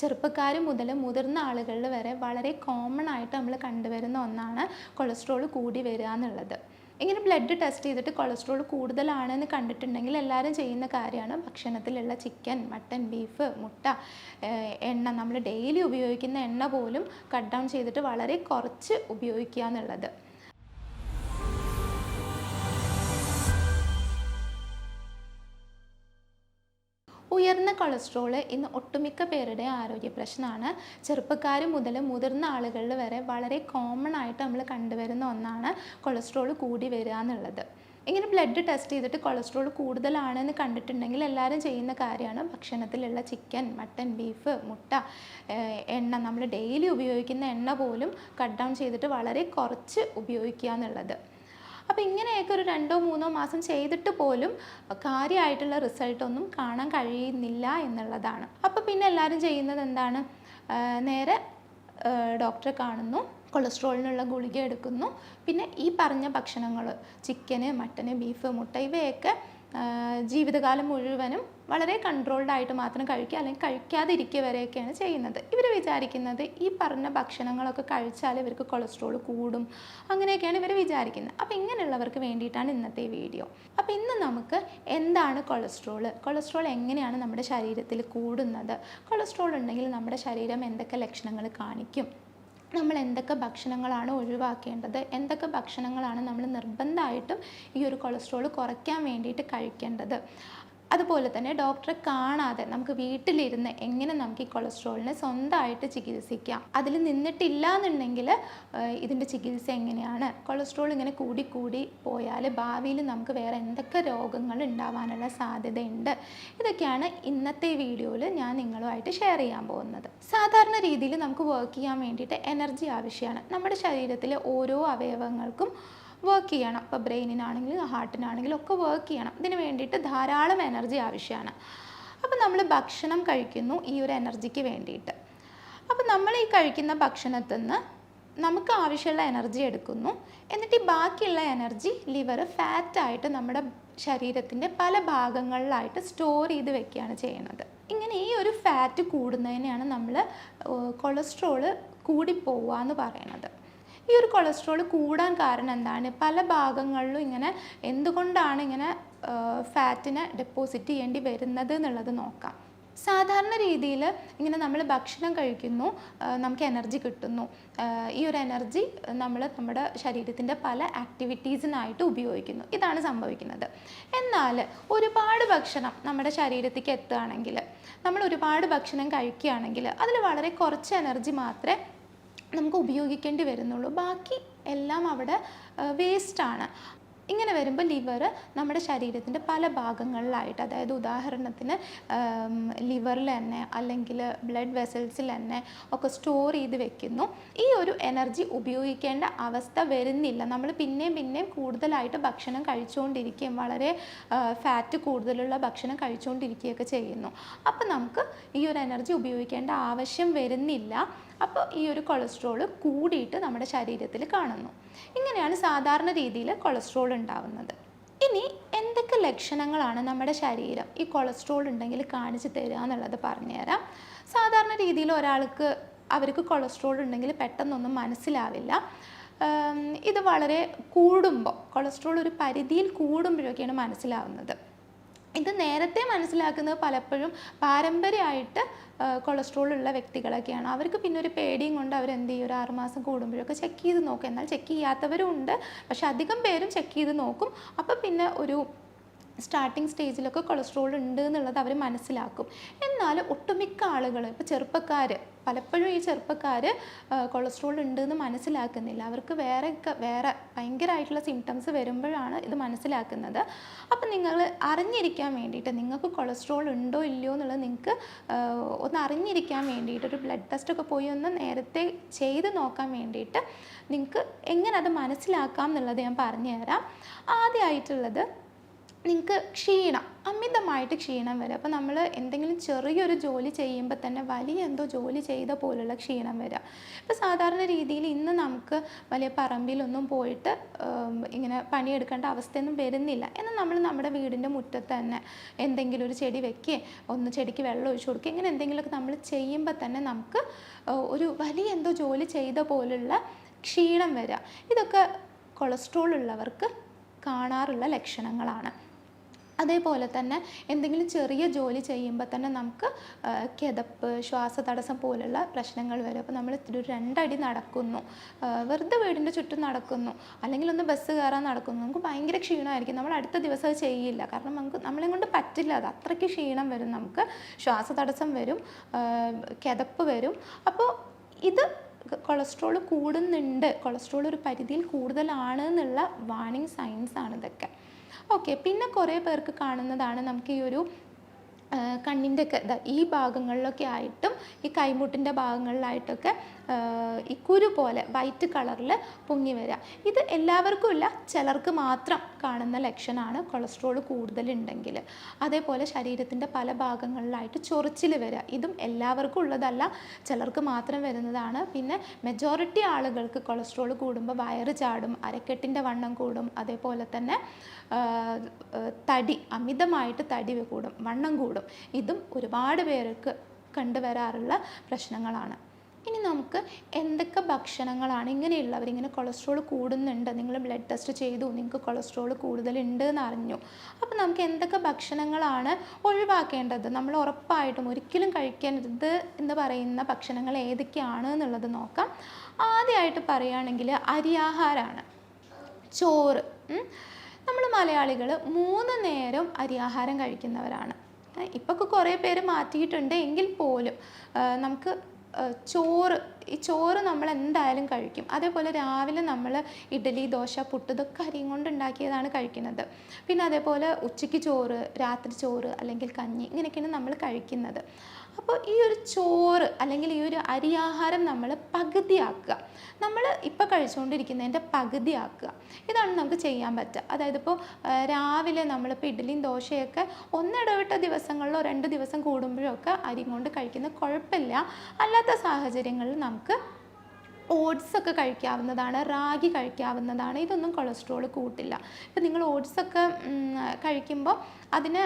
ചെറുപ്പക്കാർ മുതൽ മുതിർന്ന ആളുകളിൽ വരെ വളരെ കോമൺ ആയിട്ട് നമ്മൾ കണ്ടുവരുന്ന ഒന്നാണ് കൊളസ്ട്രോൾ കൂടി വരിക എന്നുള്ളത്. ഇങ്ങനെ ബ്ലഡ് ടെസ്റ്റ് ചെയ്തിട്ട് കൊളസ്ട്രോൾ കൂടുതലാണെന്ന് കണ്ടിട്ടുണ്ടെങ്കിൽ എല്ലാവരും ചെയ്യുന്ന കാര്യമാണ് ഭക്ഷണത്തിലുള്ള ചിക്കൻ മട്ടൻ ബീഫ് മുട്ട എണ്ണ. നമ്മൾ ഡെയിലി ഉപയോഗിക്കുന്ന എണ്ണ പോലും കട്ട് ഡൗൺ ചെയ്തിട്ട് വളരെ കുറച്ച് ഉപയോഗിക്കുക എന്നുള്ളത്. ഉയർന്ന കൊളസ്ട്രോൾ ഇന്ന് ഒട്ടുമിക്ക പേരുടെ ആരോഗ്യ പ്രശ്നമാണ് ചെറുപ്പക്കാർ മുതൽ മുതിർന്ന ആളുകളിൽ വരെ വളരെ കോമൺ ആയിട്ട് നമ്മൾ കണ്ടുവരുന്ന ഒന്നാണ് കൊളസ്ട്രോൾ കൂടി വരിക എന്നുള്ളത്. ഇങ്ങനെ ബ്ലഡ് ടെസ്റ്റ് ചെയ്തിട്ട് കൊളസ്ട്രോൾ കൂടുതലാണെന്ന് കണ്ടിട്ടുണ്ടെങ്കിൽ എല്ലാവരും ചെയ്യുന്ന കാര്യമാണ് ഭക്ഷണത്തിലുള്ള ചിക്കൻ മട്ടൻ ബീഫ് മുട്ട എണ്ണ. നമ്മൾ ഡെയിലി ഉപയോഗിക്കുന്ന എണ്ണ പോലും കട്ട് ഡൗൺ ചെയ്തിട്ട് വളരെ കുറച്ച് ഉപയോഗിക്കുക എന്നുള്ളത്. അപ്പോൾ ഇങ്ങനെയൊക്കെ ഒരു രണ്ടോ മൂന്നോ മാസം ചെയ്തിട്ട് പോലും കാര്യമായിട്ടുള്ള റിസൾട്ടൊന്നും കാണാൻ കഴിയുന്നില്ല എന്നുള്ളതാണ്. അപ്പോൾ പിന്നെ എല്ലാവരും ചെയ്യുന്നത് എന്താണ്? നേരെ ഡോക്ടറെ കാണുന്നു കൊളസ്ട്രോളിനുള്ള ഗുളിക എടുക്കുന്നു. പിന്നെ ഈ പറഞ്ഞ ഭക്ഷണങ്ങൾ ചിക്കന് മട്ടന് ബീഫ് മുട്ട ഇവയൊക്കെ ജീവിതകാലം മുഴുവനും വളരെ കൺട്രോൾഡ് ആയിട്ട് മാത്രം കഴിക്കുക അല്ലെങ്കിൽ കഴിക്കാതിരിക്കുക വരെയൊക്കെയാണ് ചെയ്യുന്നത്. ഇവർ വിചാരിക്കുന്നത് ഈ പറഞ്ഞ ഭക്ഷണങ്ങളൊക്കെ കഴിച്ചാൽ ഇവർക്ക് കൊളസ്ട്രോൾ കൂടും അങ്ങനെയൊക്കെയാണ് ഇവർ വിചാരിക്കുന്നത്. അപ്പോൾ ഇങ്ങനെയുള്ളവർക്ക് വേണ്ടിയിട്ടാണ് ഇന്നത്തെ വീഡിയോ അപ്പോൾ ഇന്ന് നമുക്ക് എന്താണ് കൊളസ്ട്രോൾ കൊളസ്ട്രോൾ എങ്ങനെയാണ് നമ്മുടെ ശരീരത്തിൽ കൂടുന്നത്? കൊളസ്ട്രോൾ ഉണ്ടെങ്കിൽ നമ്മുടെ ശരീരം എന്തൊക്കെ ലക്ഷണങ്ങൾ കാണിക്കും? നമ്മൾ എന്തൊക്കെ ഭക്ഷണങ്ങളാണ് ഒഴിവാക്കേണ്ടത്? എന്തൊക്കെ ഭക്ഷണങ്ങളാണ് നമ്മൾ നിർബന്ധമായിട്ടും ഈ ഒരു കൊളസ്ട്രോൾ കുറയ്ക്കാൻ വേണ്ടിയിട്ട് കഴിക്കേണ്ടത്? അതുപോലെ തന്നെ ഡോക്ടറെ കാണാതെ നമുക്ക് വീട്ടിലിരുന്ന് എങ്ങനെ നമുക്ക് ഈ കൊളസ്ട്രോളിനെ സ്വന്തമായിട്ട് ചികിത്സിക്കാം? അതിൽ നിന്നിട്ടില്ല എന്നുണ്ടെങ്കിൽ ഇതിന്റെ ചികിത്സ എങ്ങനെയാണ്? കൊളസ്ട്രോൾ ഇങ്ങനെ കൂടി കൂടി പോയാൽ ഭാവിയിൽ നമുക്ക് വേറെ എന്തൊക്കെ രോഗങ്ങൾ ഉണ്ടാവാനുള്ള സാധ്യതയുണ്ട്? ഇതൊക്കെയാണ് ഇന്നത്തെ വീഡിയോയിൽ ഞാൻ നിങ്ങളുമായിട്ട് ഷെയർ ചെയ്യാൻ പോകുന്നത്. സാധാരണ രീതിയിൽ നമുക്ക് വർക്ക് ചെയ്യാൻ വേണ്ടിയിട്ട് എനർജി ആവശ്യമാണ്. നമ്മുടെ ശരീരത്തിലെ ഓരോ അവയവങ്ങൾക്കും വർക്ക് ചെയ്യണം. ഇപ്പോൾ ബ്രെയിനിനാണെങ്കിലും ഹാർട്ടിനാണെങ്കിലും ഒക്കെ വർക്ക് ചെയ്യണം. ഇതിന് വേണ്ടിയിട്ട് ധാരാളം എനർജി ആവശ്യമാണ് അപ്പോൾ നമ്മൾ ഭക്ഷണം കഴിക്കുന്നു ഈ ഒരു എനർജിക്ക് വേണ്ടിയിട്ട്. അപ്പോൾ നമ്മൾ ഈ കഴിക്കുന്ന ഭക്ഷണത്തിൽ നിന്ന് നമുക്ക് ആവശ്യമുള്ള എനർജി എടുക്കുന്നു. എന്നിട്ട് ഈ ബാക്കിയുള്ള എനർജി ലിവർ ഫാറ്റായിട്ട് നമ്മുടെ ശരീരത്തിന്റെ പല ഭാഗങ്ങളിലായിട്ട് സ്റ്റോർ ചെയ്ത് വെക്കുകയാണ് ചെയ്യുന്നത്. ഇങ്ങനെ ഈ ഒരു ഫാറ്റ് കൂടുന്നതിനെയാണ് നമ്മൾ കൊളസ്ട്രോൾ കൂടിപ്പോവുക എന്ന് പറയുന്നത്. ഈ ഒരു കൊളസ്ട്രോൾ കൂടാൻ കാരണം എന്താണ്? പല ഭാഗങ്ങളിലും ഇങ്ങനെ എന്തുകൊണ്ടാണ് ഇങ്ങനെ ഫാറ്റിനെ ഡെപ്പോസിറ്റ് ചെയ്യേണ്ടി വരുന്നത് എന്നുള്ളത് നോക്കാം. സാധാരണ രീതിയിൽ ഇങ്ങനെ നമ്മൾ ഭക്ഷണം കഴിക്കുന്നു നമുക്ക് എനർജി കിട്ടുന്നു. ഈ ഒരു എനർജി നമ്മൾ നമ്മുടെ ശരീരത്തിന്റെ പല ആക്ടിവിറ്റീസിനായിട്ട് ഉപയോഗിക്കുന്നു. ഇതാണ് സംഭവിക്കുന്നത്. എന്നാൽ ഒരുപാട് ഭക്ഷണം നമ്മുടെ ശരീരത്തേക്ക് എത്തുകയാണെങ്കിൽ നമ്മൾ ഒരുപാട് ഭക്ഷണം കഴിക്കുകയാണെങ്കിൽ അതിൽ വളരെ കുറച്ച് എനർജി മാത്രമേ നമുക്ക് ഉപയോഗിക്കേണ്ടി വരുന്നുള്ളൂ. ബാക്കി എല്ലാം അവിടെ വേസ്റ്റാണ് ഇങ്ങനെ വരുമ്പോൾ ലിവർ നമ്മുടെ ശരീരത്തിന്റെ പല ഭാഗങ്ങളിലായിട്ട് അതായത് ഉദാഹരണത്തിന് ലിവറിൽ തന്നെ അല്ലെങ്കിൽ ബ്ലഡ് വെസൽസിൽ തന്നെ ഒക്കെ സ്റ്റോർ ചെയ്ത് വെക്കുന്നു. ഈ ഒരു എനർജി ഉപയോഗിക്കേണ്ട അവസ്ഥ വരുന്നില്ല. നമ്മൾ പിന്നെയും പിന്നെയും കൂടുതലായിട്ട് ഭക്ഷണം കഴിച്ചുകൊണ്ടിരിക്കുകയും വളരെ ഫാറ്റ് കൂടുതലുള്ള ഭക്ഷണം കഴിച്ചുകൊണ്ടിരിക്കുകയൊക്കെ ചെയ്യുന്നു. അപ്പം നമുക്ക് ഈ ഒരു എനർജി ഉപയോഗിക്കേണ്ട ആവശ്യം വരുന്നില്ല. അപ്പോൾ ഈ ഒരു കൊളസ്ട്രോൾ കൂടിയിട്ട് നമ്മുടെ ശരീരത്തിൽ കാണുന്നു. ഇങ്ങനെയാണ് സാധാരണ രീതിയിൽ കൊളസ്ട്രോൾ ഉണ്ടാവുന്നത്. ഇനി എന്തൊക്കെ ലക്ഷണങ്ങളാണ് നമ്മുടെ ശരീരം ഈ കൊളസ്ട്രോൾ ഉണ്ടെങ്കിൽ കാണിച്ചു തരിക എന്നുള്ളത് പറഞ്ഞുതരാം സാധാരണ രീതിയിൽ ഒരാൾക്ക് അവർക്ക് കൊളസ്ട്രോൾ ഉണ്ടെങ്കിൽ പെട്ടെന്നൊന്നും മനസ്സിലാവില്ല. ഇത് വളരെ കൂടുമ്പോൾ കൊളസ്ട്രോൾ ഒരു പരിധിയിൽ കൂടുമ്പോഴൊക്കെയാണ് മനസ്സിലാവുന്നത്. ഇത് നേരത്തെ മനസ്സിലാക്കുന്നത് പലപ്പോഴും പാരമ്പര്യമായിട്ട് കൊളസ്ട്രോൾ ഉള്ള വ്യക്തികളൊക്കെയാണ്. അവർക്ക് പിന്നെ ഒരു പേടിയും കൊണ്ട് അവർ എന്ത് ചെയ്യും? ഒരു ആറുമാസം കൂടുമ്പോഴൊക്കെ ചെക്ക് ചെയ്ത് നോക്കും. എന്നാൽ ചെക്ക് ചെയ്യാത്തവരും ഉണ്ട്. പക്ഷെ അധികം പേരും ചെക്ക് ചെയ്ത് നോക്കും. അപ്പോൾ പിന്നെ ഒരു സ്റ്റാർട്ടിങ് സ്റ്റേജിലൊക്കെ കൊളസ്ട്രോൾ ഉണ്ട് എന്നുള്ളത് അവർ മനസ്സിലാക്കും. എന്നാൽ ഒട്ടുമിക്ക ആളുകൾ ഇപ്പോൾ ചെറുപ്പക്കാർ പലപ്പോഴും ഈ ചെറുപ്പക്കാർ കൊളസ്ട്രോൾ ഉണ്ട് എന്ന് മനസ്സിലാക്കുന്നില്ല. അവർക്ക് വേറെ വേറെ ഭയങ്കരമായിട്ടുള്ള സിംറ്റംസ് വരുമ്പോഴാണ് ഇത് മനസ്സിലാക്കുന്നത്. അപ്പം നിങ്ങൾ അറിഞ്ഞിരിക്കാൻ വേണ്ടിയിട്ട് നിങ്ങൾക്ക് കൊളസ്ട്രോൾ ഉണ്ടോ ഇല്ലയോ എന്നുള്ളത് നിങ്ങൾക്ക് ഒന്ന് അറിഞ്ഞിരിക്കാൻ വേണ്ടിയിട്ട് ഒരു ബ്ലഡ് ടെസ്റ്റ് ഒക്കെ പോയി ഒന്ന് നേരത്തെ ചെയ്ത് നോക്കാൻ വേണ്ടിയിട്ട് നിങ്ങൾക്ക് എങ്ങനെ അത് മനസ്സിലാക്കാം എന്നുള്ളത് ഞാൻ പറഞ്ഞു തരാം ആദ്യമായിട്ടുള്ളത് നിങ്ങൾക്ക് ക്ഷീണം അമിതമായിട്ട് ക്ഷീണം വരും. അപ്പോൾ നമ്മൾ എന്തെങ്കിലും ചെറിയൊരു ജോലി ചെയ്യുമ്പോൾ തന്നെ വലിയ എന്തോ ജോലി ചെയ്ത പോലുള്ള ക്ഷീണം വരിക ഇപ്പോൾ സാധാരണ രീതിയിൽ ഇന്ന് നമുക്ക് വലിയ പറമ്പിലൊന്നും പോയിട്ട് ഇങ്ങനെ പണിയെടുക്കേണ്ട അവസ്ഥയൊന്നും വരുന്നില്ല. എന്നാൽ നമ്മൾ നമ്മുടെ വീടിന്റെ മുറ്റത്ത് തന്നെ എന്തെങ്കിലും ഒരു ചെടി വെക്കുകയും ഒന്ന് ചെടിക്ക് വെള്ളം ഒഴിച്ചു കൊടുക്കുക ഇങ്ങനെ എന്തെങ്കിലുമൊക്കെ നമ്മൾ ചെയ്യുമ്പോൾ തന്നെ നമുക്ക് ഒരു വലിയ എന്തോ ജോലി ചെയ്ത പോലുള്ള ക്ഷീണം വരിക ഇതൊക്കെ കൊളസ്ട്രോൾ ഉള്ളവർക്ക് കാണാറുള്ള ലക്ഷണങ്ങളാണ്. അതേപോലെ തന്നെ എന്തെങ്കിലും ചെറിയ ജോലി ചെയ്യുമ്പോൾ തന്നെ നമുക്ക് കിതപ്പ് ശ്വാസതടസ്സം പോലുള്ള പ്രശ്നങ്ങൾ വരും. അപ്പോൾ നമ്മൾ ഒരു രണ്ടടി നടക്കുന്നു. വെറുതെ വീടിന്റെ ചുറ്റും നടക്കുന്നു. അല്ലെങ്കിൽ ഒന്ന് ബസ് കയറാൻ നടക്കുന്നു. നമുക്ക് ഭയങ്കര ക്ഷീണമായിരിക്കും. നമ്മൾ അടുത്ത ദിവസം അത് ചെയ്യില്ല. കാരണം നമുക്ക് നമ്മളെ കൊണ്ട് പറ്റില്ല അത്. അത്രയ്ക്ക് ക്ഷീണം വരും നമുക്ക്. ശ്വാസതടസ്സം വരും. കിതപ്പ് വരും. അപ്പോൾ ഇത് കൊളസ്ട്രോൾ കൂടുന്നുണ്ട്. കൊളസ്ട്രോൾ ഒരു പരിധിയിൽ കൂടുതലാണ് എന്നുള്ള വാണിംഗ് സൈൻസ് ആണ് ഇതൊക്കെ. ഓക്കെ പിന്നെ കുറേ പേർക്ക് കാണുന്നതാണ് നമുക്ക് ഈ ഒരു കണ്ണിന്റെ ഒക്കെ ഈ ഭാഗങ്ങളിലൊക്കെ ആയിട്ടും ഈ കൈമുട്ടിന്റെ ഭാഗങ്ങളിലായിട്ടൊക്കെ ഈ കുരു പോലെ വൈറ്റ് കളറിൽ പൊങ്ങി വരിക ഇത് എല്ലാവർക്കും ഇല്ല ചിലർക്ക് മാത്രം കാണുന്ന ലക്ഷണമാണ് കൊളസ്ട്രോൾ കൂടുതലുണ്ടെങ്കിൽ. അതേപോലെ ശരീരത്തിന്റെ പല ഭാഗങ്ങളിലായിട്ട് ചൊറിച്ചിൽ വരിക ഇതും എല്ലാവർക്കും ഉള്ളതല്ല ചിലർക്ക് മാത്രം വരുന്നതാണ്. പിന്നെ മെജോറിറ്റി ആളുകൾക്ക് കൊളസ്ട്രോൾ കൂടുമ്പോൾ വയറ് ചാടും അരക്കെട്ടിന്റെ വണ്ണം കൂടും അതേപോലെ തന്നെ തടി അമിതമായിട്ട് തടി കൂടും വണ്ണം കൂടും. ഇതും ഒരുപാട് പേർക്ക് കണ്ടുവരാറുള്ള പ്രശ്നങ്ങളാണ്. ഇനി നമുക്ക് എന്തൊക്കെ ഭക്ഷണങ്ങളാണ്? ഇങ്ങനെയുള്ളവർ ഇങ്ങനെ കൊളസ്ട്രോൾ കൂടുന്നുണ്ട് നിങ്ങൾ ബ്ലഡ് ടെസ്റ്റ് ചെയ്തു നിങ്ങൾക്ക് കൊളസ്ട്രോൾ കൂടുതലുണ്ട് എന്ന് അറിഞ്ഞു അപ്പോൾ നമുക്ക് എന്തൊക്കെ ഭക്ഷണങ്ങളാണ് ഒഴിവാക്കേണ്ടത്? നമ്മൾ ഉറപ്പായിട്ടും ഒരിക്കലും കഴിക്കരുത് എന്ന് പറയുന്ന ഭക്ഷണങ്ങൾ ഏതൊക്കെയാണ് എന്നുള്ളത് നോക്കാം. ആദ്യമായിട്ട് പറയുകയാണെങ്കിൽ അരിയാഹാരമാണ് ചോറ്. നമ്മൾ മലയാളികൾ മൂന്ന് നേരം അരിയാഹാരം കഴിക്കുന്നവരാണ്. ഇപ്പൊക്കെ കുറേ പേര് മാറ്റിയിട്ടുണ്ട്. എങ്കിൽ പോലും നമുക്ക് ചോറ് ഈ ചോറ് നമ്മൾ എന്തായാലും കഴിക്കും. അതേപോലെ രാവിലെ നമ്മൾ ഇഡലി ദോശ പുട്ട് ഇതൊക്കെ അരിയും കൊണ്ട് ഉണ്ടാക്കിയതാണ് കഴിക്കുന്നത്. പിന്നെ അതേപോലെ ഉച്ചയ്ക്ക് ചോറ് രാത്രി ചോറ് അല്ലെങ്കിൽ കഞ്ഞി ഇങ്ങനെയൊക്കെയാണ് നമ്മൾ കഴിക്കുന്നത്. അപ്പോൾ ഈ ഒരു ചോറ് അല്ലെങ്കിൽ ഈ ഒരു അരിയാഹാരം നമ്മൾ പകുതിയാക്കുക. നമ്മൾ ഇപ്പോൾ കഴിച്ചുകൊണ്ടിരിക്കുന്നതിന്റെ പകുതിയാക്കുക. ഇതാണ് നമുക്ക് ചെയ്യാൻ പറ്റുക. അതായത് ഇപ്പോൾ രാവിലെ നമ്മളിപ്പോൾ ഇഡ്ഡലിയും ദോശയൊക്കെ ഒന്നിടവിട്ട ദിവസങ്ങളിലോ രണ്ട് ദിവസം കൂടുമ്പോഴോ ഒക്കെ അരി കൊണ്ട് കഴിക്കുന്ന കുഴപ്പമില്ല. അല്ലാത്ത സാഹചര്യങ്ങളിൽ നമുക്ക് ഓട്സ് ഒക്കെ കഴിക്കാവുന്നതാണ് റാഗി കഴിക്കാവുന്നതാണ്. ഇതൊന്നും കൊളസ്ട്രോൾ കൂട്ടില്ല. ഇപ്പം നിങ്ങൾ ഓട്സ് ഒക്കെ കഴിക്കുമ്പോൾ അതിന്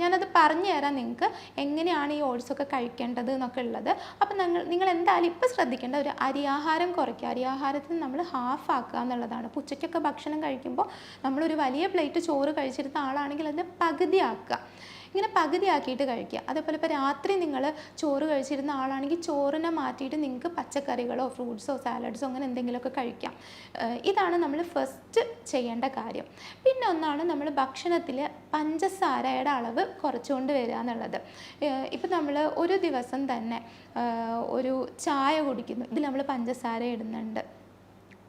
ഞാനത് പറഞ്ഞു തരാം നിങ്ങൾക്ക്. എങ്ങനെയാണ് ഈ ഓട്സ് ഒക്കെ കഴിക്കേണ്ടത് എന്നൊക്കെ ഉള്ളത്. അപ്പം നിങ്ങൾ നിങ്ങൾ എന്തായാലും ഇപ്പം ശ്രദ്ധിക്കേണ്ട ഒരു അരിയാഹാരം കുറയ്ക്കുക. അരിയാഹാരത്തിന് നമ്മൾ ഹാഫ് ആക്കുക എന്നുള്ളതാണ്. ഇപ്പോൾ ഉച്ചയ്ക്കൊക്കെ ഭക്ഷണം കഴിക്കുമ്പോൾ നമ്മളൊരു വലിയ പ്ലേറ്റ് ചോറ് കഴിച്ചിരുന്ന ആളാണെങ്കിൽ പകുതി ആക്കുക. ഇങ്ങനെ പകുതിയാക്കിയിട്ട് കഴിക്കുക. അതേപോലെ ഇപ്പോൾ രാത്രി നിങ്ങൾ ചോറ് കഴിച്ചിരുന്ന ആളാണെങ്കിൽ ചോറിനെ മാറ്റിയിട്ട് നിങ്ങൾക്ക് പച്ചക്കറികളോ ഫ്രൂട്ട്സോ സാലഡ്സോ അങ്ങനെ എന്തെങ്കിലുമൊക്കെ കഴിക്കാം. ഇതാണ് നമ്മൾ ഫസ്റ്റ് ചെയ്യേണ്ട കാര്യം. പിന്നെ ഒന്നാണ് നമ്മൾ ഭക്ഷണത്തിൽ പഞ്ചസാരയുടെ അളവ് കുറച്ചുകൊണ്ട് വരിക എന്നുള്ളത്. ഇപ്പം നമ്മൾ ഒരു ദിവസം തന്നെ ഒരു ചായ കുടിക്കുന്നു. ഇതിൽ നമ്മൾ പഞ്ചസാര ഇടുന്നുണ്ട്.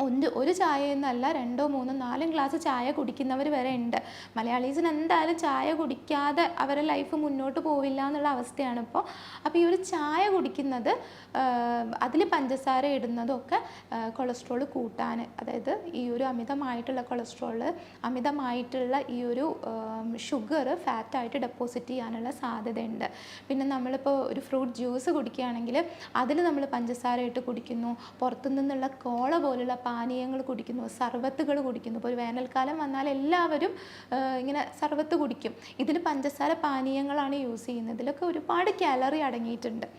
ഒന്ന് ഒരു ചായ എന്നല്ല രണ്ടോ മൂന്നോ നാലും ഗ്ലാസ് ചായ കുടിക്കുന്നവർ വരെ ഉണ്ട്. മലയാളീസിന് എന്തായാലും ചായ കുടിക്കാതെ അവരുടെ ലൈഫ് മുന്നോട്ട് പോവില്ല എന്നുള്ള അവസ്ഥയാണ് ഇപ്പോൾ അപ്പോൾ ഈ ഒരു ചായ കുടിക്കുന്നത് അതിൽ പഞ്ചസാര ഇടുന്നതൊക്കെ കൊളസ്ട്രോൾ കൂട്ടാൻ അതായത് ഈ ഒരു അമിതമായിട്ടുള്ള കൊളസ്ട്രോൾ അമിതമായിട്ടുള്ള ഈ ഒരു ഷുഗർ ഫാറ്റായിട്ട് ഡെപ്പോസിറ്റ് ചെയ്യാനുള്ള സാധ്യതയുണ്ട്. പിന്നെ നമ്മളിപ്പോൾ ഒരു ഫ്രൂട്ട് ജ്യൂസ് കുടിക്കുകയാണെങ്കിൽ അതിൽ നമ്മൾ പഞ്ചസാര ഇട്ട് കുടിക്കുന്നു. പുറത്തു നിന്നുള്ള കോള പോലുള്ള പാനീയങ്ങൾ കുടിക്കുന്നു സർവത്തുകൾ കുടിക്കുന്നു. ഇപ്പോൾ ഒരു വേനൽക്കാലം വന്നാൽ എല്ലാവരും ഇങ്ങനെ സർവത്ത് കുടിക്കും. ഇതിൽ പഞ്ചസാര പാനീയങ്ങളാണ് യൂസ് ചെയ്യുന്നത്. ഇതിലൊക്കെ ഒരുപാട് കാലറി അടങ്ങിയിട്ടുണ്ട്.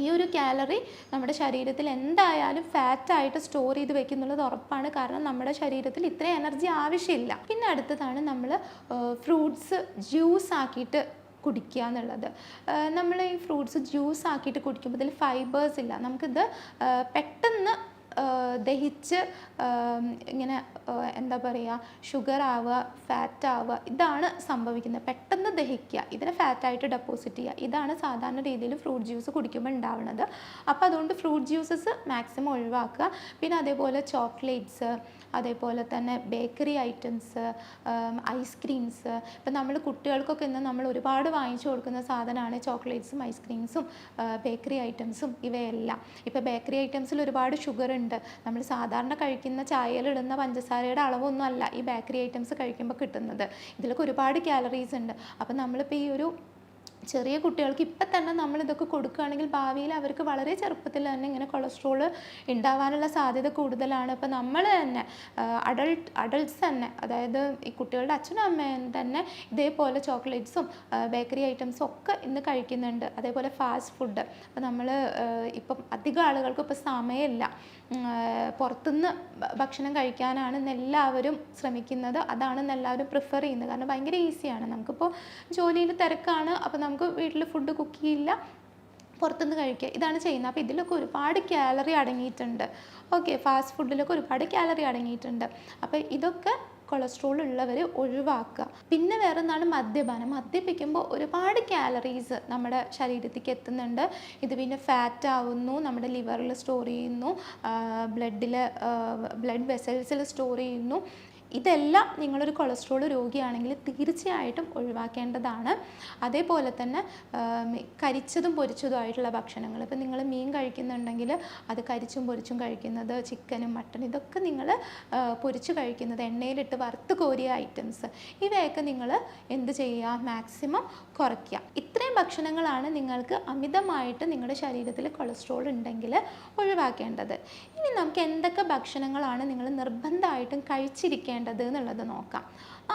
ഈ ഒരു കാലറി നമ്മുടെ ശരീരത്തിൽ എന്തായാലും ഫാറ്റായിട്ട് സ്റ്റോർ ചെയ്ത് വെക്കുന്നുള്ളത് ഉറപ്പാണ്. കാരണം നമ്മുടെ ശരീരത്തിൽ ഇത്രയും എനർജി ആവശ്യമില്ല. പിന്നെ അടുത്തതാണ് നമ്മൾ ഫ്രൂട്ട്സ് ജ്യൂസ് ആക്കിയിട്ട് കുടിക്കുക എന്നുള്ളത്. നമ്മൾ ഈ ഫ്രൂട്ട്സ് ജ്യൂസ് ആക്കിയിട്ട് കുടിക്കുമ്പോൾ ഇതിൽ ഫൈബേഴ്സ് ഇല്ല. നമുക്കിത് പെട്ടെന്ന് ദഹിച്ച് ഇങ്ങനെ എന്താ പറയുക ഷുഗർ ആവുക ഫാറ്റ് ആവുക ഇതാണ് സംഭവിക്കുന്നത്. പെട്ടെന്ന് ദഹിക്കുക ഇതിനെ ഫാറ്റായിട്ട് ഡെപ്പോസിറ്റ് ചെയ്യുക. ഇതാണ് സാധാരണ രീതിയിൽ ഫ്രൂട്ട് ജ്യൂസ് കുടിക്കുമ്പോൾ ഉണ്ടാവുന്നത്. അപ്പോൾ അതുകൊണ്ട് ഫ്രൂട്ട് ജ്യൂസസ് മാക്സിമം ഒഴിവാക്കുക. പിന്നെ അതേപോലെ ചോക്ലേറ്റ്സ് അതേപോലെ തന്നെ ബേക്കറി ഐറ്റംസ് ഐസ്ക്രീംസ് ഇപ്പം നമ്മൾ കുട്ടികൾക്കൊക്കെ ഇന്ന് നമ്മൾ ഒരുപാട് വാങ്ങിച്ചു കൊടുക്കുന്ന സാധനമാണ് ചോക്ലേറ്റ്സും ഐസ്ക്രീംസും ബേക്കറി ഐറ്റംസും ഇവയെല്ലാം. ഇപ്പോൾ ബേക്കറി ഐറ്റംസിൽ ഒരുപാട് ഷുഗർ ഉണ്ട്. നമ്മൾ സാധാരണ കഴിക്കുന്ന ചായയിലിടുന്ന പഞ്ചസാരയുടെ അളവൊന്നും അല്ല ഈ ബേക്കറി ഐറ്റംസ് കഴിക്കുമ്പോൾ കിട്ടുന്നത്. ഇതിലൊക്കെ ഒരുപാട് കാലറീസ് ഉണ്ട്. അപ്പം നമ്മളിപ്പോൾ ഈ ഒരു ചെറിയ കുട്ടികൾക്ക് ഇപ്പം തന്നെ നമ്മൾ ഇതൊക്കെ കൊടുക്കുകയാണെങ്കിൽ ഭാവിയിൽ അവർക്ക് വളരെ ചെറുപ്പത്തിൽ തന്നെ ഇങ്ങനെ കൊളസ്ട്രോൾ ഉണ്ടാവാനുള്ള സാധ്യത കൂടുതലാണ്. അപ്പം നമ്മൾ തന്നെ അഡൾട്ട് അഡൾട്ട്സ് തന്നെ അതായത് ഈ കുട്ടികളുടെ അച്ഛനും അമ്മയും തന്നെ ഇതേപോലെ ചോക്ലേറ്റ്സും ബേക്കറി ഐറ്റംസും ഒക്കെ ഇന്ന് കഴിക്കുന്നുണ്ട്. അതേപോലെ ഫാസ്റ്റ് ഫുഡ് അപ്പം നമ്മൾ ഇപ്പം അധികം ആളുകൾക്കും ഇപ്പോൾ സമയമില്ല. പുറത്തുനിന്ന് ഭക്ഷണം കഴിക്കാനാണ് എല്ലാവരും ശ്രമിക്കുന്നത്. അതാണ് എല്ലാവരും പ്രിഫർ ചെയ്യുന്നത്. കാരണം ഭയങ്കര ഈസിയാണ് നമുക്കിപ്പോൾ ജോലിയിൽ തിരക്കാണ്. അപ്പോൾ നമുക്ക് വീട്ടിൽ ഫുഡ് കുക്ക് ചെയ്യില്ല. പുറത്തുനിന്ന് കഴിക്കുക ഇതാണ് ചെയ്യുന്നത്. അപ്പോൾ ഇതിലൊക്കെ ഒരുപാട് കാലറി അടങ്ങിയിട്ടുണ്ട്. ഓക്കെ ഫാസ്റ്റ് ഫുഡിലൊക്കെ ഒരുപാട് കാലറി അടങ്ങിയിട്ടുണ്ട്. അപ്പോൾ ഇതൊക്കെ കൊളസ്ട്രോൾ ഉള്ളവർ ഒഴിവാക്കുക. പിന്നെ വേറെ ഒന്നാണ് മദ്യപാനം. മദ്യപിക്കുമ്പോൾ ഒരുപാട് കാലറീസ് നമ്മുടെ ശരീരത്തിലേക്ക് എത്തുന്നുണ്ട്. ഇത് പിന്നെ ഫാറ്റ് ആവുന്നു നമ്മുടെ ലിവറിൽ സ്റ്റോർ ചെയ്യുന്നു ബ്ലഡിൽ ബ്ലഡ് വെസൽസിൽ സ്റ്റോർ ചെയ്യുന്നു. ഇതെല്ലാം നിങ്ങളൊരു കൊളസ്ട്രോൾ രോഗിയാണെങ്കിൽ തീർച്ചയായിട്ടും ഒഴിവാക്കേണ്ടതാണ്. അതേപോലെ തന്നെ കരിച്ചതും പൊരിച്ചതും ആയിട്ടുള്ള ഭക്ഷണങ്ങൾ. ഇപ്പം നിങ്ങൾ മീൻ കഴിക്കുന്നുണ്ടെങ്കിൽ അത് കരിച്ചും പൊരിച്ചും കഴിക്കുന്നത് ചിക്കനും മട്ടൺ ഇതൊക്കെ നിങ്ങൾ പൊരിച്ച് കഴിക്കുന്നത് എണ്ണയിലിട്ട് വറുത്ത് കോരിയ ഐറ്റംസ്. ഇവയൊക്കെ നിങ്ങൾ എന്ത് ചെയ്യുക? മാക്സിമം കുറയ്ക്കുക. ഇത്രയും ഭക്ഷണങ്ങളാണ് നിങ്ങൾക്ക് അമിതമായിട്ട് നിങ്ങളുടെ ശരീരത്തിൽ കൊളസ്ട്രോൾ ഉണ്ടെങ്കിൽ ഒഴിവാക്കേണ്ടത്. ഇനി നമുക്ക് എന്തൊക്കെ ഭക്ഷണങ്ങളാണ് നിങ്ങൾ നിർബന്ധമായിട്ടും കഴിച്ചിരിക്കേണ്ടത് എന്നുള്ളത് നോക്കാം.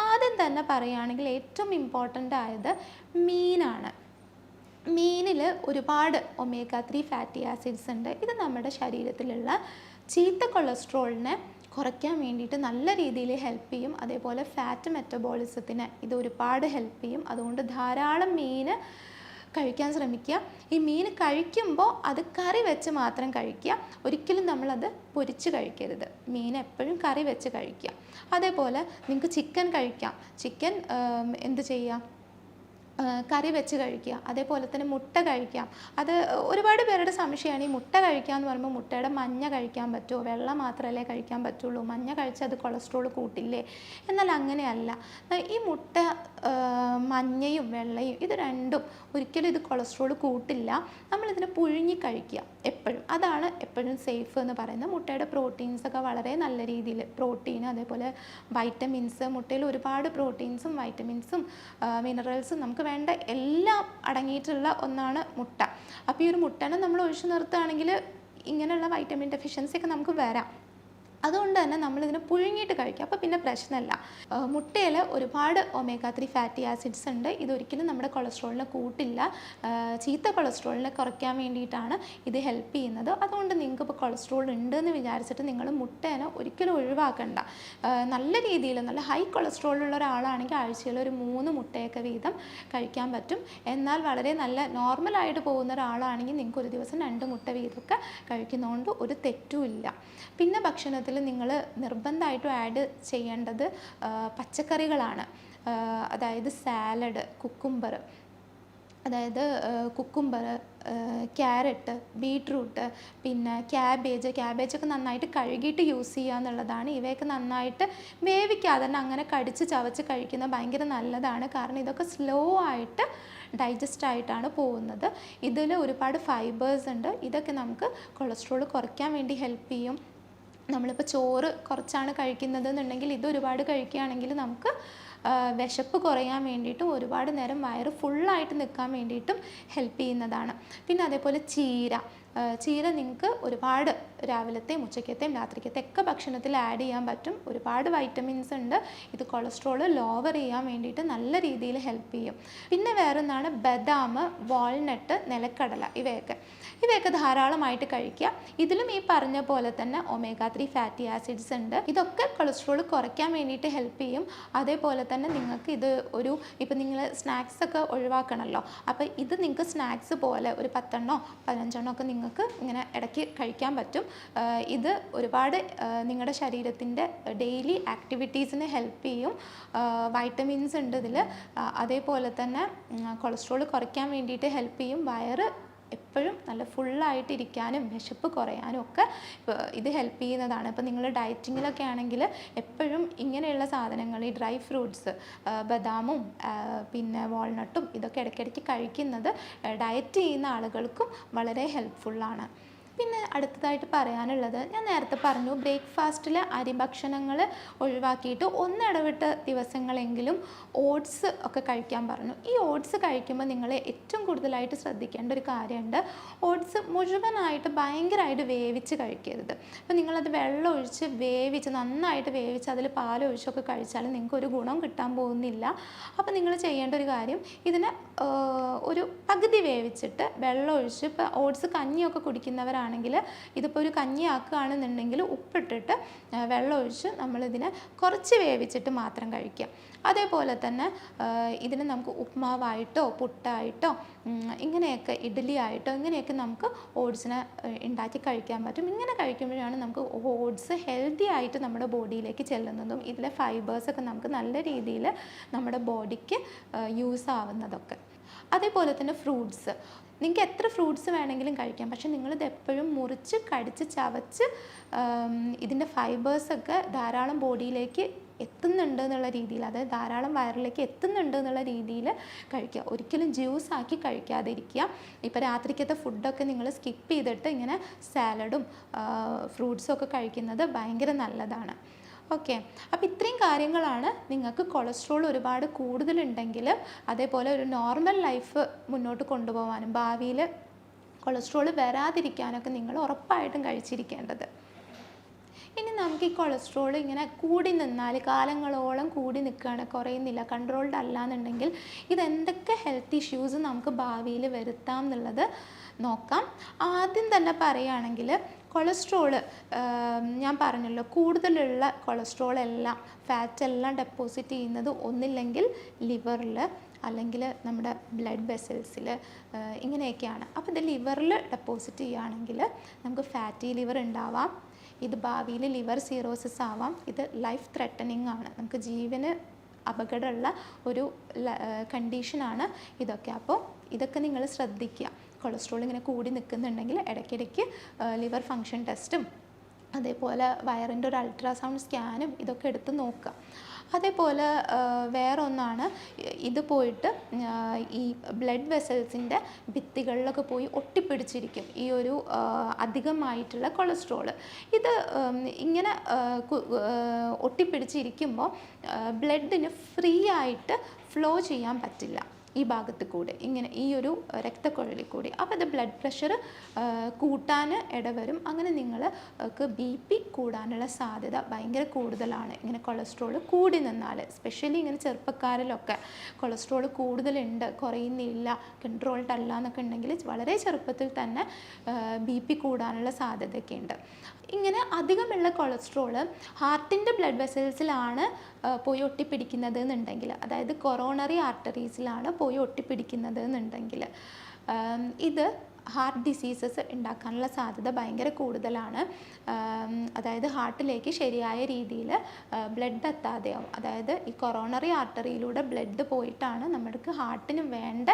ആദ്യം തന്നെ പറയുകയാണെങ്കിൽ ഏറ്റവും ഇമ്പോർട്ടന്റ് ആയത് മീനാണ്. മീനിൽ ഒരുപാട് ഒമേഗ ത്രീ ഫാറ്റി ആസിഡ്സ് ഉണ്ട്. ഇത് നമ്മുടെ ശരീരത്തിലുള്ള ചീത്ത കൊളസ്ട്രോളിനെ കുറയ്ക്കാൻ വേണ്ടിയിട്ട് നല്ല രീതിയിൽ ഹെൽപ്പ് ചെയ്യും. അതേപോലെ ഫാറ്റ് മെറ്റബോളിസത്തിന് ഇത് ഒരുപാട് ഹെൽപ്പ് ചെയ്യും. അതുകൊണ്ട് ധാരാളം മീൻ കഴിക്കാൻ ശ്രമിക്കുക. ഈ മീൻ കഴിക്കുമ്പോൾ അത് കറി വെച്ച് മാത്രം കഴിക്കുക. ഒരിക്കലും നമ്മളത് പൊരിച്ച് കഴിക്കരുത്. മീൻ എപ്പോഴും കറി വെച്ച് കഴിക്കുക. അതേപോലെ നിങ്ങൾക്ക് ചിക്കൻ കഴിക്കാം. ചിക്കൻ എന്ത് ചെയ്യുക? കറി വെച്ച് കഴിക്കുക അതേപോലെ തന്നെ മുട്ട കഴിക്കാം അത് ഒരുപാട് പേരുടെ സംശയമാണ്. ഈ മുട്ട കഴിക്കുക എന്ന് പറയുമ്പോൾ മുട്ടയുടെ മഞ്ഞ കഴിക്കാൻ പറ്റുമോ? വെള്ള മാത്രമല്ലേ കഴിക്കാൻ പറ്റുള്ളൂ? മഞ്ഞ കഴിച്ചാൽ അത് കൊളസ്ട്രോൾ കൂട്ടില്ലേ? എന്നാൽ അങ്ങനെയല്ല. ഈ മുട്ട മഞ്ഞയും വെള്ളയും ഇത് രണ്ടും ഒരിക്കലും ഇത് കൊളസ്ട്രോൾ കൂട്ടില്ല. നമ്മളിതിനെ പുഴുങ്ങി കഴിക്കുക എപ്പോഴും. അതാണ് എപ്പോഴും സേഫ് എന്ന് പറയുന്നത്. മുട്ടയുടെ പ്രോട്ടീൻസൊക്കെ വളരെ നല്ല രീതിയിൽ പ്രോട്ടീൻ അതേപോലെ വൈറ്റമിൻസ് മുട്ടയിൽ ഒരുപാട് പ്രോട്ടീൻസും വൈറ്റമിൻസും മിനറൽസും നമുക്ക് വേണ്ട എല്ലാം അടങ്ങിയിട്ടുള്ള ഒന്നാണ് മുട്ട. അപ്പോൾ ഈ ഒരു മുട്ടനെ നമ്മൾ ഒഴിച്ചു നിർത്തുകയാണെങ്കിൽ ഇങ്ങനെയുള്ള വൈറ്റമിൻ ഡെഫിഷ്യൻസി ഒക്കെ നമുക്ക് വരാം. അതുകൊണ്ട് തന്നെ നമ്മളിതിനെ പുഴുങ്ങിയിട്ട് കഴിക്കുക അപ്പോൾ പിന്നെ പ്രശ്നമല്ല മുട്ടയിൽ ഒരുപാട് ഒമേഗ ത്രീ ഫാറ്റി ആസിഡ്സ് ഉണ്ട്. ഇതൊരിക്കലും നമ്മുടെ കൊളസ്ട്രോളിനെ കൂട്ടില്ല. ചീത്ത കൊളസ്ട്രോളിനെ കുറയ്ക്കാൻ വേണ്ടിയിട്ടാണ് ഇത് ഹെൽപ്പ് ചെയ്യുന്നത്. അതുകൊണ്ട് നിങ്ങൾക്ക് ഇപ്പോൾ കൊളസ്ട്രോൾ ഉണ്ടെന്ന് വിചാരിച്ചിട്ട് നിങ്ങൾ മുട്ടേനെ ഒരിക്കലും ഒഴിവാക്കണ്ട. നല്ല രീതിയിൽ നല്ല ഹൈ കൊളസ്ട്രോൾ ഉള്ള ഒരാളാണെങ്കിൽ ആഴ്ചയിൽ ഒരു മൂന്ന് മുട്ടയൊക്കെ വീതം കഴിക്കാൻ പറ്റും. എന്നാൽ വളരെ നല്ല നോർമലായിട്ട് പോകുന്ന ഒരാളാണെങ്കിൽ നിങ്ങൾക്ക് ഒരു ദിവസം രണ്ട് മുട്ട വീതമൊക്കെ കഴിക്കുന്നതുകൊണ്ട് ഒരു തെറ്റുമില്ല പിന്നെ ഭക്ഷണത്തിൽ നിങ്ങൾ നിർബന്ധമായിട്ടും ആഡ് ചെയ്യേണ്ടത് പച്ചക്കറികളാണ്. അതായത് സാലഡ് കുക്കുംബർ അതായത് കുക്കുംബർ ക്യാരറ്റ് ബീട്രൂട്ട് പിന്നെ ക്യാബേജ് ക്യാബേജൊക്കെ നന്നായിട്ട് കഴുകിയിട്ട് യൂസ് ചെയ്യുക എന്നുള്ളതാണ്. ഇവയൊക്കെ നന്നായിട്ട് വേവിക്കാതെ തന്നെ അങ്ങനെ കടിച്ച് ചവച്ച് കഴിക്കുന്നത് ഭയങ്കര നല്ലതാണ്. കാരണം ഇതൊക്കെ സ്ലോ ആയിട്ട് ഡൈജസ്റ്റ് ആയിട്ടാണ് പോകുന്നത്. ഇതിൽ ഒരുപാട് ഫൈബേഴ്സ് ഉണ്ട്. ഇതൊക്കെ നമുക്ക് കൊളസ്ട്രോൾ കുറയ്ക്കാൻ വേണ്ടി ഹെൽപ്പ് ചെയ്യും. നമ്മളിപ്പോൾ ചോറ് കുറച്ചാണ് കഴിക്കുന്നത് എന്നുണ്ടെങ്കിൽ ഇത് ഒരുപാട് കഴിക്കുകയാണെങ്കിൽ നമുക്ക് വിശപ്പ് കുറയാൻ വേണ്ടിയിട്ടും ഒരുപാട് നേരം വയറ് ഫുള്ളായിട്ട് നിൽക്കാൻ വേണ്ടിയിട്ടും ഹെൽപ്പ് ചെയ്യുന്നതാണ്. പിന്നെ അതേപോലെ ചീര ചീര നിങ്ങൾക്ക് ഒരുപാട് രാവിലത്തെയും ഉച്ചക്കത്തെയും രാത്രിക്കത്തെയും ഒക്കെ ഭക്ഷണത്തിൽ ആഡ് ചെയ്യാൻ പറ്റും. ഒരുപാട് വൈറ്റമിൻസ് ഉണ്ട്. ഇത് കൊളസ്ട്രോൾ ലോവർ ചെയ്യാൻ വേണ്ടിയിട്ട് നല്ല രീതിയിൽ ഹെൽപ്പ് ചെയ്യും. പിന്നെ വേറൊന്നാണ് ബദാം വാൾനട്ട് നിലക്കടല ഇവയൊക്കെ. ഇവയൊക്കെ ധാരാളമായിട്ട് കഴിക്കുക ഇതിലും ഈ പറഞ്ഞ പോലെ തന്നെ ഒമേഗ ത്രീ ഫാറ്റി ആസിഡ്സ് ഉണ്ട്. ഇതൊക്കെ കൊളസ്ട്രോൾ കുറയ്ക്കാൻ വേണ്ടിയിട്ട് ഹെൽപ്പ് ചെയ്യും. അതേപോലെ തന്നെ നിങ്ങൾക്ക് ഇത് ഒരു ഇപ്പം നിങ്ങൾ സ്നാക്സ് ഒക്കെ ഒഴിവാക്കണമല്ലോ അപ്പോൾ ഇത് നിങ്ങൾക്ക് സ്നാക്സ് പോലെ ഒരു പത്തെണ്ണോ പതിനഞ്ചെണ്ണോ ഒക്കെ നിങ്ങൾക്ക് ഇങ്ങനെ ഇടയ്ക്ക് കഴിക്കാൻ പറ്റും. ഇത് ഒരുപാട് നിങ്ങളുടെ ശരീരത്തിന്റെ ഡെയിലി ആക്ടിവിറ്റീസിന് ഹെൽപ്പ് ചെയ്യും. വൈറ്റമിൻസ് ഉണ്ട് ഇതിൽ അതേപോലെ തന്നെ കൊളസ്ട്രോൾ കുറയ്ക്കാൻ വേണ്ടിയിട്ട് ഹെൽപ്പ് ചെയ്യും. വയറ് എപ്പോഴും നല്ല ഫുള്ളായിട്ട് ഇരിക്കാനും വിശപ്പ് കുറയാനും ഒക്കെ ഇത് ഹെൽപ്പ് ചെയ്യുന്നതാണ്. ഇപ്പോൾ നിങ്ങൾ ഡയറ്റിങ്ങിലൊക്കെ ആണെങ്കിൽ എപ്പോഴും ഇങ്ങനെയുള്ള സാധനങ്ങൾ ഈ ഡ്രൈ ഫ്രൂട്ട്സ് ബദാമും പിന്നെ വാൾനട്ടും ഇതൊക്കെ ഇടയ്ക്കിടയ്ക്ക് കഴിക്കുന്നത് ഡയറ്റ് ചെയ്യുന്ന ആളുകൾക്കും വളരെ ഹെൽപ്ഫുള്ളാണ് പിന്നെ അടുത്തതായിട്ട് പറയാനുള്ളത് ഞാൻ നേരത്തെ പറഞ്ഞു ബ്രേക്ക്ഫാസ്റ്റിൽ അരിഭക്ഷണങ്ങൾ ഒഴിവാക്കിയിട്ട് ഒന്നിടവിട്ട ദിവസങ്ങളെങ്കിലും ഓട്സ് ഒക്കെ കഴിക്കാൻ പറഞ്ഞു. ഈ ഓട്സ് കഴിക്കുമ്പോൾ നിങ്ങൾ ഏറ്റവും കൂടുതലായിട്ട് ശ്രദ്ധിക്കേണ്ട ഒരു കാര്യമുണ്ട്. ഓട്സ് മുഴുവനായിട്ട് ഭയങ്കരമായിട്ട് വേവിച്ച് കഴിക്കരുത്. അപ്പോൾ നിങ്ങളത് വെള്ളം ഒഴിച്ച് വേവിച്ച് നന്നായിട്ട് വേവിച്ച് അതിൽ പാലൊഴിച്ചൊക്കെ കഴിച്ചാൽ നിങ്ങൾക്ക് ഒരു ഗുണം കിട്ടാൻ പോകുന്നില്ല. അപ്പോൾ നിങ്ങൾ ചെയ്യേണ്ട ഒരു കാര്യം ഇതിനെ ഒരു പകുതി വേവിച്ചിട്ട് വെള്ളം ഒഴിച്ച് ഇപ്പോൾ ഓട്സ് കഞ്ഞിയൊക്കെ കുടിക്കുന്നവരാണെങ്കിൽ ഇതിപ്പോൾ ഒരു കഞ്ഞി ആക്കുകയാണെന്നുണ്ടെങ്കിൽ ഉപ്പിട്ടിട്ട് വെള്ളം ഒഴിച്ച് നമ്മളിതിനെ കുറച്ച് വേവിച്ചിട്ട് മാത്രം കഴിക്കുക അതേപോലെ തന്നെ ഇതിനെ നമുക്ക് ഉപ്മാവായിട്ടോ പുട്ടായിട്ടോ ഇങ്ങനെയൊക്കെ ഇഡ്ഡലി ആയിട്ടോ ഇങ്ങനെയൊക്കെ നമുക്ക് ഓട്സിനെ ഉണ്ടാക്കി കഴിക്കാൻ പറ്റും. ഇങ്ങനെ കഴിക്കുമ്പോഴാണ് നമുക്ക് ഓട്സ് ഹെൽത്തി ആയിട്ട് നമ്മുടെ ബോഡിയിലേക്ക് ചെല്ലുന്നതും ഇതിലെ ഫൈബേഴ്സൊക്കെ നമുക്ക് നല്ല രീതിയിൽ നമ്മുടെ ബോഡിക്ക് യൂസ് ആവുന്നതൊക്കെ. അതേപോലെ തന്നെ ഫ്രൂട്ട്സ്. നിങ്ങൾക്ക് എത്ര ഫ്രൂട്ട്സ് വേണമെങ്കിലും കഴിക്കാം. പക്ഷെ നിങ്ങളിത് എപ്പോഴും മുറിച്ച് കടിച്ച് ചവച്ച് ഇതിന്റെ ഫൈബേഴ്സൊക്കെ ധാരാളം ബോഡിയിലേക്ക് എത്തുന്നുണ്ട് എന്നുള്ള രീതിയിൽ അതായത് ധാരാളം വയറിലേക്ക് എത്തുന്നുണ്ട് എന്നുള്ള രീതിയിൽ കഴിക്കുക. ഒരിക്കലും ജ്യൂസ് ആക്കി കഴിക്കാതിരിക്കുക. ഇപ്പോൾ രാത്രിക്കത്തെ ഫുഡൊക്കെ നിങ്ങൾ സ്കിപ്പ് ചെയ്തിട്ട് ഇങ്ങനെ സാലഡും ഫ്രൂട്ട്സും ഒക്കെ കഴിക്കുന്നത് ഭയങ്കര നല്ലതാണ്. ഓക്കെ. അപ്പോൾ ഇത്രയും കാര്യങ്ങളാണ് നിങ്ങൾക്ക് കൊളസ്ട്രോൾ ഒരുപാട് കൂടുതലുണ്ടെങ്കിൽ അതേപോലെ ഒരു നോർമൽ ലൈഫ് മുന്നോട്ട് കൊണ്ടുപോകാനും ഭാവിയിൽ കൊളസ്ട്രോൾ വരാതിരിക്കാനൊക്കെ നിങ്ങൾ ഉറപ്പായിട്ടും കഴിച്ചിരിക്കേണ്ടത്. ഇനി നമുക്ക് ഈ കൊളസ്ട്രോൾ ഇങ്ങനെ കൂടി നിന്നാൽ കാലങ്ങളോളം കൂടി നിൽക്കുകയാണ് കുറയുന്നില്ല കൺട്രോൾഡ് അല്ല എന്നുണ്ടെങ്കിൽ ഇതെന്തൊക്കെ ഹെൽത്ത് ഇഷ്യൂസ് നമുക്ക് ഭാവിയിൽ വരുത്താം എന്നുള്ളത് നോക്കാം. ആദ്യം തന്നെ പറയുകയാണെങ്കിൽ കൊളസ്ട്രോൾ ഞാൻ പറഞ്ഞല്ലോ കൂടുതലുള്ള കൊളസ്ട്രോൾ എല്ലാം ഫാറ്റ് എല്ലാം ഡെപ്പോസിറ്റ് ചെയ്യുന്നത് ഒന്നില്ലെങ്കിൽ ലിവറിൽ അല്ലെങ്കിൽ നമ്മുടെ ബ്ലഡ് വെസൽസിൽ ഇങ്ങനെയൊക്കെയാണ്. അപ്പോൾ ഇത് ലിവറിൽ ഡെപ്പോസിറ്റ് ചെയ്യുകയാണെങ്കിൽ നമുക്ക് ഫാറ്റി ലിവർ ഉണ്ടാവാം ഇത് ഭാവിയിൽ ലിവർ സീറോസിസ് ആവാം ഇത് ലൈഫ് ത്രെട്ടനിങ് ആണ്. നമുക്ക് ജീവന് അപകടമുള്ള ഒരു കണ്ടീഷനാണ് ഇതൊക്കെ. അപ്പോൾ ഇതൊക്കെ നിങ്ങൾ ശ്രദ്ധിക്കുക. കൊളസ്ട്രോൾ ഇങ്ങനെ കൂടി നിൽക്കുന്നുണ്ടെങ്കിൽ ഇടയ്ക്കിടയ്ക്ക് ലിവർ ഫങ്ഷൻ ടെസ്റ്റും അതേപോലെ വയറിന്റെ ഒരു അൾട്രാസൗണ്ട് സ്കാനും ഇതൊക്കെ എടുത്ത് നോക്കുക. അതേപോലെ വേറെ ഒന്നാണ് ഇത് പോയിട്ട് ഈ ബ്ലഡ് വെസൽസിന്റെ ഭിത്തികളിലൊക്കെ പോയി ഒട്ടിപ്പിടിച്ചിരിക്കും ഈ ഒരു അധികമായിട്ടുള്ള കൊളസ്ട്രോൾ ഇത് ഇങ്ങനെ ഒട്ടിപ്പിടിച്ചിരിക്കുമ്പോൾ ബ്ലഡിന് ഫ്രീ ആയിട്ട് ഫ്ലോ ചെയ്യാൻ പറ്റില്ല. ഈ ഭാഗത്ത് കൂടെ ഇങ്ങനെ ഈ ഒരു രക്തക്കുഴലിൽ കൂടി അപ്പോൾ അത് ബ്ലഡ് പ്രഷർ കൂട്ടാൻ ഇടവരും. അങ്ങനെ നിങ്ങൾക്ക് ബി പി കൂടാനുള്ള സാധ്യത ഭയങ്കര കൂടുതലാണ്. ഇങ്ങനെ കൊളസ്ട്രോൾ കൂടി നിന്നാൽ സ്പെഷ്യലി ഇങ്ങനെ ചെറുപ്പക്കാരിലൊക്കെ കൊളസ്ട്രോൾ കൂടുതലുണ്ട് കുറയുന്നില്ല കൺട്രോൾഡ് അല്ല എന്നൊക്കെ ഉണ്ടെങ്കിൽ വളരെ ചെറുപ്പത്തിൽ തന്നെ ബി പി കൂടാനുള്ള സാധ്യതയൊക്കെ ഉണ്ട്. ഇങ്ങനെ അധികമുള്ള കൊളസ്ട്രോൾ ഹാർട്ടിന്റെ ബ്ലഡ് വെസൽസിലാണ് പോയി ഒട്ടിപ്പിടിക്കുന്നത് എന്നുണ്ടെങ്കിൽ അതായത് കൊറോണറി ആർട്ടറീസിലാണ് പോയി ഒട്ടിപ്പിടിക്കുന്നത് എന്നുണ്ടെങ്കിൽ ഇത് ഹാർട്ട് ഡിസീസസ് ഉണ്ടാക്കാനുള്ള സാധ്യത ഭയങ്കര കൂടുതലാണ്. അതായത് ഹാർട്ടിലേക്ക് ശരിയായ രീതിയിൽ ബ്ലഡ് എത്താതെയാവും അതായത് ഈ കൊറോണറി ആർട്ടറിയിലൂടെ ബ്ലഡ് പോയിട്ടാണ് നമുക്ക് ഹാർട്ടിന് വേണ്ട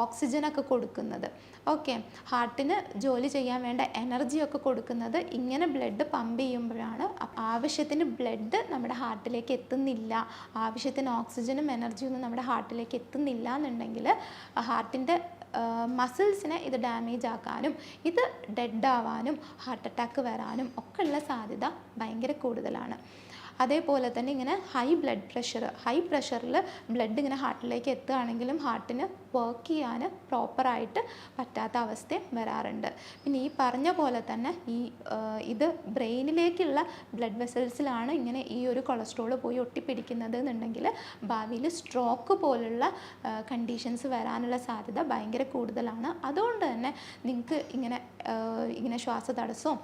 ഓക്സിജനൊക്കെ കൊടുക്കുന്നത്. ഓക്കെ ഹാർട്ടിന് ജോലി ചെയ്യാൻ വേണ്ട എനർജിയൊക്കെ കൊടുക്കുന്നത് ഇങ്ങനെ ബ്ലഡ് പമ്പ് ചെയ്യുമ്പോഴാണ്. ആവശ്യത്തിന് ബ്ലഡ് നമ്മുടെ ഹാർട്ടിലേക്ക് എത്തുന്നില്ല. ആവശ്യത്തിന് ഓക്സിജനും എനർജിയൊന്നും നമ്മുടെ ഹാർട്ടിലേക്ക് എത്തുന്നില്ല എന്നുണ്ടെങ്കിൽ ഹാർട്ടിന്റെ മസിൽസിനെ ഇത് ഡാമേജ് ആക്കാനും ഇത് ഡെഡ് ആവാനും ഹാർട്ട് അറ്റാക്ക് വരാനും ഒക്കെയുള്ള സാധ്യത ഭയങ്കര കൂടുതലാണ്. അതേപോലെ തന്നെ ഇങ്ങനെ ഹൈ ബ്ലഡ് പ്രഷർ ഹൈ പ്രഷറിൽ ബ്ലഡ് ഇങ്ങനെ ഹാർട്ടിലേക്ക് എത്തുകയാണെങ്കിലും ഹാർട്ടിന് വർക്ക് ചെയ്യാൻ പ്രോപ്പറായിട്ട് പറ്റാത്ത അവസ്ഥ വരാറുണ്ട്. പിന്നെ ഈ പറഞ്ഞ പോലെ തന്നെ ഈ ഇത് ബ്രെയിനിലേക്കുള്ള ബ്ലഡ് വെസൽസിലാണ് ഇങ്ങനെ ഈ ഒരു കൊളസ്ട്രോൾ പോയി ഒട്ടിപ്പിടിക്കുന്നത് എന്നുണ്ടെങ്കിൽ ഭാവിയിൽ സ്ട്രോക്ക് പോലുള്ള കണ്ടീഷൻസ് വരാനുള്ള സാധ്യത ഭയങ്കര കൂടുതലാണ്. അതുകൊണ്ട് തന്നെ നിങ്ങൾക്ക് ഇങ്ങനെ ഇങ്ങനെ ശ്വാസതടസ്സവും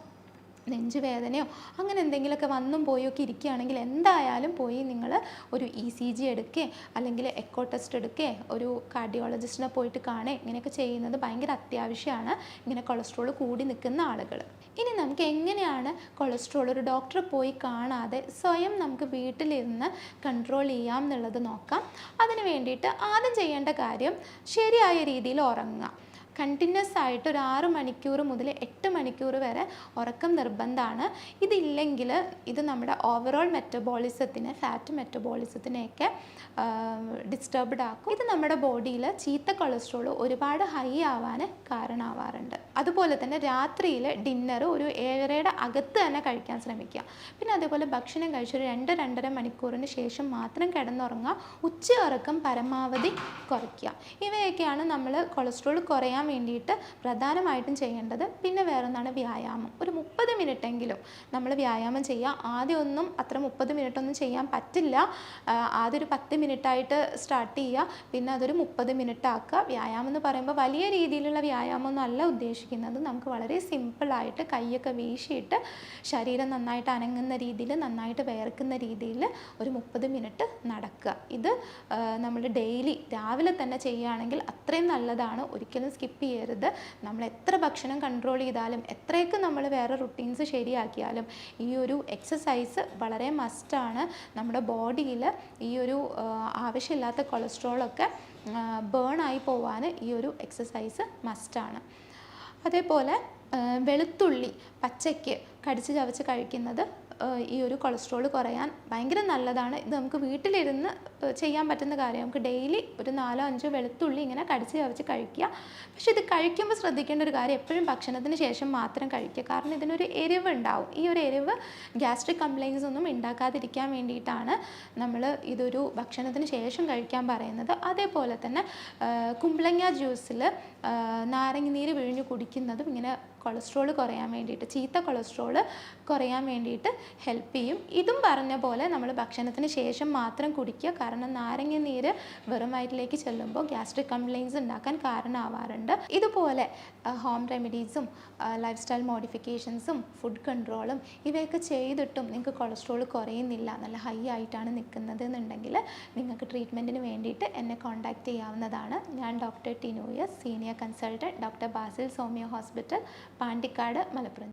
നെഞ്ചുവേദനയോ അങ്ങനെ എന്തെങ്കിലുമൊക്കെ വന്നും പോയൊക്കെ ഇരിക്കുകയാണെങ്കിൽ എന്തായാലും പോയി നിങ്ങൾ ഒരു ഇ സി ജി എടുക്കേ അല്ലെങ്കിൽ എക്കോ ടെസ്റ്റ് എടുക്കേ ഒരു കാർഡിയോളജിസ്റ്റിനെ പോയിട്ട് കാണേ. ഇങ്ങനെയൊക്കെ ചെയ്യുന്നത് ഭയങ്കര അത്യാവശ്യമാണ്. ഇങ്ങനെ കൊളസ്ട്രോൾ കൂടി നിൽക്കുന്ന ആളുകൾ. ഇനി നമുക്ക് എങ്ങനെയാണ് കൊളസ്ട്രോൾ ഒരു ഡോക്ടറെ പോയി കാണാതെ സ്വയം നമുക്ക് വീട്ടിലിരുന്ന് കൺട്രോൾ ചെയ്യാം എന്നുള്ളത് നോക്കാം. അതിന് വേണ്ടിയിട്ട് ആദ്യം ചെയ്യേണ്ട കാര്യം ശരിയായ രീതിയിൽ ഉറങ്ങുക. കണ്ടിന്യൂസ് ആയിട്ട് ഒരു ആറ് മണിക്കൂർ മുതൽ എട്ട് മണിക്കൂർ വരെ ഉറക്കം നിർബന്ധമാണ്. ഇതില്ലെങ്കിൽ ഇത് നമ്മുടെ ഓവറോൾ മെറ്റബോളിസത്തിനെ ഫാറ്റ് മെറ്റബോളിസത്തിനെയൊക്കെ ഡിസ്റ്റർബ്ഡ് ആക്കും. ഇത് നമ്മുടെ ബോഡിയിൽ ചീത്ത കൊളസ്ട്രോൾ ഒരുപാട് ഹൈ ആവാൻ കാരണമാവാറുണ്ട്. അതുപോലെ തന്നെ രാത്രിയിൽ ഡിന്നർ ഒരു ഏഴരയുടെ അകത്ത് തന്നെ കഴിക്കാൻ ശ്രമിക്കുക. പിന്നെ അതേപോലെ ഭക്ഷണം കഴിച്ചൊരു രണ്ട് രണ്ടര മണിക്കൂറിന് ശേഷം മാത്രം കിടന്നുറങ്ങുക. ഉച്ച ഉറക്കം പരമാവധി കുറയ്ക്കുക. ഇവയൊക്കെയാണ് നമ്മൾ കൊളസ്ട്രോൾ കുറയാൻ വേണ്ടിയിട്ട് പ്രധാനമായിട്ടും ചെയ്യേണ്ടത് പിന്നെ വേറൊന്നാണ് വ്യായാമം. ഒരു മുപ്പത് മിനിറ്റെങ്കിലും നമ്മൾ വ്യായാമം ചെയ്യുക. ആദ്യം ഒന്നും അത്ര മുപ്പത് മിനിറ്റ് ഒന്നും ചെയ്യാൻ പറ്റില്ല. ആദ്യം ഒരു പത്ത് മിനിറ്റായിട്ട് സ്റ്റാർട്ട് ചെയ്യുക. പിന്നെ അതൊരു മുപ്പത് മിനിറ്റ് ആക്കുക വ്യായാമം എന്ന് പറയുമ്പോൾ വലിയ രീതിയിലുള്ള വ്യായാമമൊന്നും അല്ല ഉദ്ദേശിക്കുന്നത്. നമുക്ക് വളരെ സിമ്പിളായിട്ട് കൈയൊക്കെ വീശിയിട്ട് ശരീരം നന്നായിട്ട് അനങ്ങുന്ന രീതിയിൽ നന്നായിട്ട് വേർക്കുന്ന രീതിയിൽ ഒരു മുപ്പത് മിനിറ്റ് നടക്കുക. ഇത് നമ്മൾ ഡെയിലി രാവിലെ തന്നെ ചെയ്യുകയാണെങ്കിൽ അത്രയും നല്ലതാണ്. ഒരിക്കലും സ്കിപ്പ് ചെയ്യരുത്. നമ്മൾ എത്ര ഭക്ഷണം കൺട്രോൾ ചെയ്താലും എത്രയൊക്കെ നമ്മൾ വേറെ റുട്ടീൻസ് ശരിയാക്കിയാലും ഈ ഒരു എക്സസൈസ് വളരെ മസ്റ്റാണ് നമ്മുടെ ബോഡിയിൽ ഈ ഒരു ആവശ്യമില്ലാത്ത കൊളസ്ട്രോളൊക്കെ ബേൺ ആയി പോവാൻ ഈ ഒരു എക്സസൈസ് മസ്റ്റാണ് അതേപോലെ വെളുത്തുള്ളി പച്ചയ്ക്ക് കടിച്ച് ചവച്ച് കഴിക്കുന്നത് ഈ ഒരു കൊളസ്ട്രോൾ കുറയാൻ ഭയങ്കര നല്ലതാണ്. ഇത് നമുക്ക് വീട്ടിലിരുന്ന് ചെയ്യാൻ പറ്റുന്ന കാര്യം. നമുക്ക് ഡെയിലി ഒരു നാലോ അഞ്ചോ വെളുത്തുള്ളി ഇങ്ങനെ കടിച്ച് ചവച്ച് കഴിക്കുക. പക്ഷേ ഇത് കഴിക്കുമ്പോൾ ശ്രദ്ധിക്കേണ്ട ഒരു കാര്യം എപ്പോഴും ഭക്ഷണത്തിന് ശേഷം മാത്രം കഴിക്കുക. കാരണം ഇതിനൊരു എരിവ് ഉണ്ടാവും ഈ ഒരു എരിവ് ഗ്യാസ്ട്രിക് കംപ്ലയിൻസ് ഒന്നും ഉണ്ടാക്കാതിരിക്കാൻ വേണ്ടിയിട്ടാണ് നമ്മൾ ഇതൊരു ഭക്ഷണത്തിന് ശേഷം കഴിക്കാൻ പറയുന്നത്. അതേപോലെ തന്നെ കുമ്പളങ്ങ ജ്യൂസിൽ നാരങ്ങ നീര് പിഴിഞ്ഞ് കുടിക്കുന്നതും ഇങ്ങനെ കൊളസ്ട്രോൾ കുറയാൻ വേണ്ടിയിട്ട് ചീത്ത കൊളസ്ട്രോൾ കുറയാൻ വേണ്ടിയിട്ട് ഹെൽപ്പ് ചെയ്യും. ഇതും പറഞ്ഞ പോലെ നമ്മൾ ഭക്ഷണത്തിന് ശേഷം മാത്രം കുടിക്കുക. കാരണം നാരങ്ങ നീര് വെറും വയറ്റിലേക്ക് ചെല്ലുമ്പോൾ ഗ്യാസ്ട്രിക് കംപ്ലയിൻസ് ഉണ്ടാക്കാൻ കാരണമാവാറുണ്ട്. ഇതുപോലെ ഹോം റെമഡീസും ലൈഫ് സ്റ്റൈൽ മോഡിഫിക്കേഷൻസും ഫുഡ് കൺട്രോളും ഇവയൊക്കെ ചെയ്തിട്ടും നിങ്ങൾക്ക് കൊളസ്ട്രോൾ കുറയുന്നില്ല നല്ല ഹൈ ആയിട്ടാണ് നിൽക്കുന്നത് എന്നുണ്ടെങ്കിൽ നിങ്ങൾക്ക് ട്രീറ്റ്മെന്റിന് വേണ്ടിയിട്ട് എന്നെ കോൺടാക്റ്റ് ചെയ്യാവുന്നതാണ്. ഞാൻ doctor ടിനോയസ് senior consultant doctor Basil homeo hospital Pandikkad Malappuram.